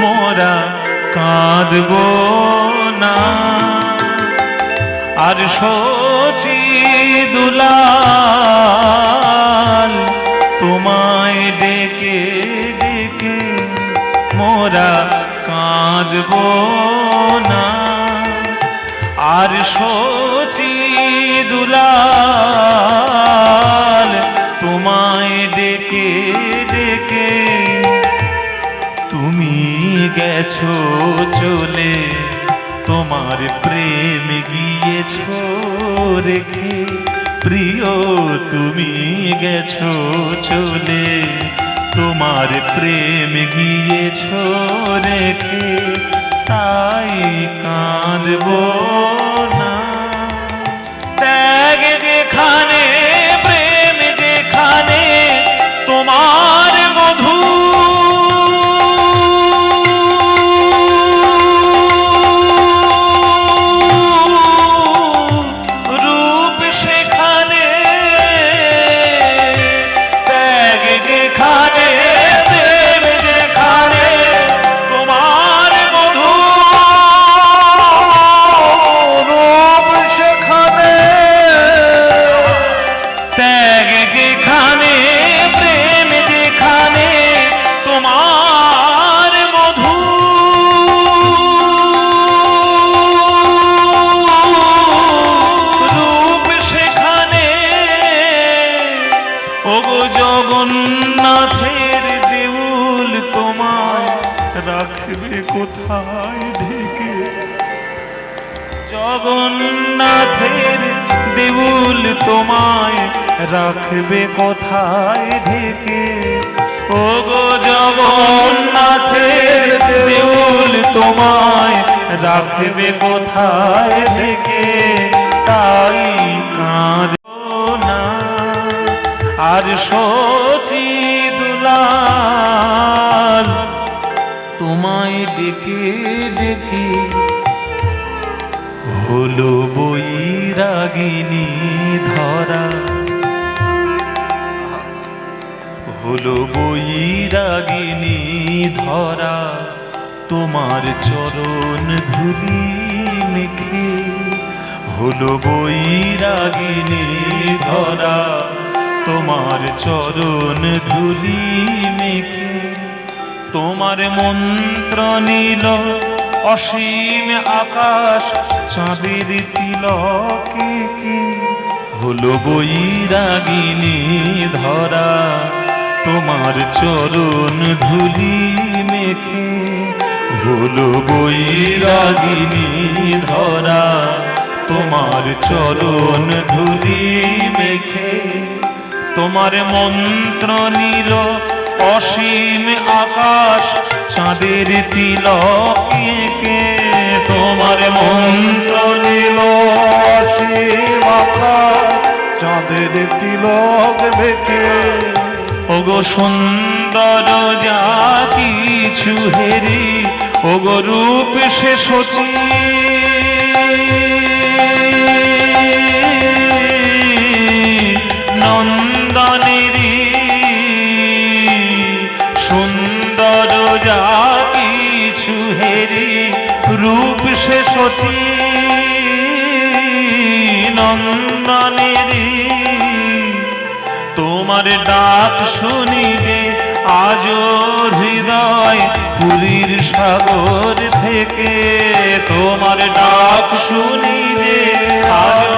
মোরা কাঁদব না। আর সচি দুলাল তোমায় ডেকে ডেকে মোরা কাঁদব না। আর সচি দুলাল তোমায় ডেকে ডেকে গেছো চলে তোমার প্রেম গিয়েছো রেখে। প্রিয় তুমি গেছো চলে তোমার প্রেম গিয়েছো রেখে। যেখানে প্রেম, যেখানে তোমার মধু। রূপ সেখানে। ওগো জগন্নাথের দেউল, তোমায় রাখবে কোথায় ঢেকে? জগন্নাথের দেউল, তোমায় রাখবে কোথায় ঢেকে? ও গো জগন্নাথের দেউল তোমায় রাখবে কোথায় ঢেকে? তাই কাঁদ না। আর সচি দুলাল তোমায় ডেকে ডেকে হলো বৈরাগিনী ধরা। হলো বৈরাগিনী ধরা, তোমার চরণ ধুলি মেখে। হলো বৈরাগিনী ধরা, তোমার চরণ ধুলি মেখে। তোমার মন্ত্র নীল অসীম আকাশ চাঁদের তিলকে কি। হলো বৈরাগিনী ধরা তোমার চরণ ধুলি মেখে, হলো বৈরাগিনী ধরা। তোমার চরণ ধুলি মেখে, তোমার মন্ত্র নীল অসীম আকাশ, চাঁদের তিলকে তোমার মন্ত্র নীল অসীম আকাশ, চাঁদের তিলক বেঁকে ওগো সুন্দর যা কিছু হেরি, ওগো রূপ সে সচি। নন্দনেরি, সুন্দর যা কিছু হেরি, রূপ সে সচি। নন্দনেরি তোমার ডাক শুনি যে আজ হৃদয় পুরীর সাগর থেকে। তোমার ডাক শুনি যে আজ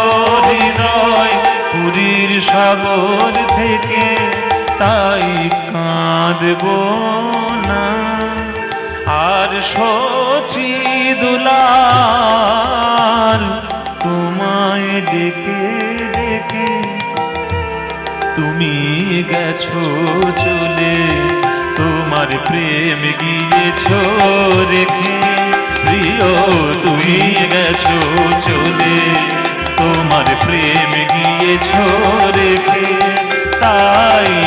হৃদয় পুরীর সাগর থেকে। তাই কাঁদব না। আর সচি দুলাল তোমায় ডেকে গেছো চলে, তোমার প্রেম গিয়েছো রেখে। প্রিয়, তুমি গেছো চলে, তোমার প্রেম গিয়েছো রেখে। তাই